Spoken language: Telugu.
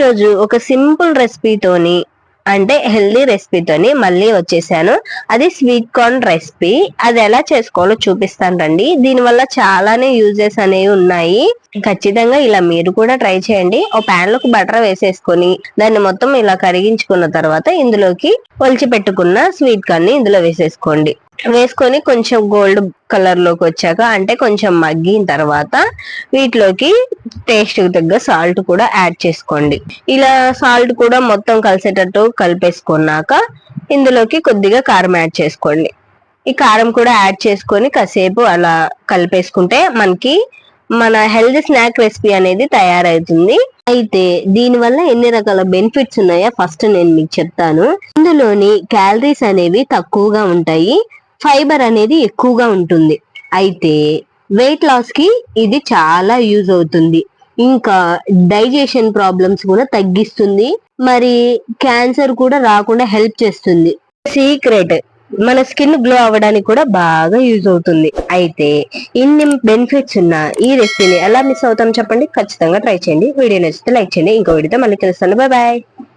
రోజు ఒక సింపుల్ రెసిపీతోని అంటే హెల్దీ రెసిపీతోని మళ్ళీ వచ్చేసాను. అది స్వీట్ కార్న్ రెసిపీ అది ఎలా చేసుకోవాలో చూపిస్తాను రండి. దీనివల్ల చాలానే యూజెస్ అనేవి ఉన్నాయి. ఖచ్చితంగా ఇలా మీరు కూడా ట్రై చేయండి. ఓ ప్యాన్లోకి బటర్ వేసేసుకొని దాన్ని మొత్తం ఇలా కరిగించుకున్న తర్వాత ఇందులోకి ఒలిచి పెట్టుకున్న స్వీట్ కార్న్ని ఇందులో వేసేసుకోండి. వేసుకొని కొంచెం గోల్డ్ కలర్లోకి వచ్చాక అంటే కొంచెం మగ్గిన తర్వాత వీటిలోకి టేస్ట్ తగ్గ సాల్ట్ కూడా యాడ్ చేసుకోండి. ఇలా సాల్ట్ కూడా మొత్తం కలిసేటట్టు కలిపేసుకున్నాక ఇందులోకి కొద్దిగా కారం యాడ్ చేసుకోండి. ఈ కారం కూడా యాడ్ చేసుకొని కాసేపు అలా కలిపేసుకుంటే మనకి మన హెల్దీ స్నాక్ రెసిపీ అనేది తయారవుతుంది. అయితే దీని వల్ల ఎన్ని రకాల బెనిఫిట్స్ ఉన్నాయో ఫస్ట్ నేను మీకు చెప్తాను. ఇందులోని క్యాలరీస్ అనేవి తక్కువగా ఉంటాయి. ఫైబర్ అనేది ఎక్కువగా ఉంటుంది. అయితే వెయిట్ లాస్కి ఇది చాలా యూజ్ అవుతుంది. ఇంకా డైజెషన్ ప్రాబ్లమ్స్ కూడా తగ్గిస్తుంది. మరి క్యాన్సర్ కూడా రాకుండా హెల్ప్ చేస్తుంది. సీక్రెట్ మన స్కిన్ గ్లో అవ్వడానికి కూడా బాగా యూజ్ అవుతుంది. అయితే ఇన్ని బెనిఫిట్స్ ఉన్న ఈ రెసిపీని ఎలా మిస్ అవుతాం చెప్పండి? ఖచ్చితంగా ట్రై చేయండి. వీడియో నచ్చితే లైక్ చేయండి. ఇంకో వీడియోతో మళ్ళీ కలుస్తాను. Bye bye.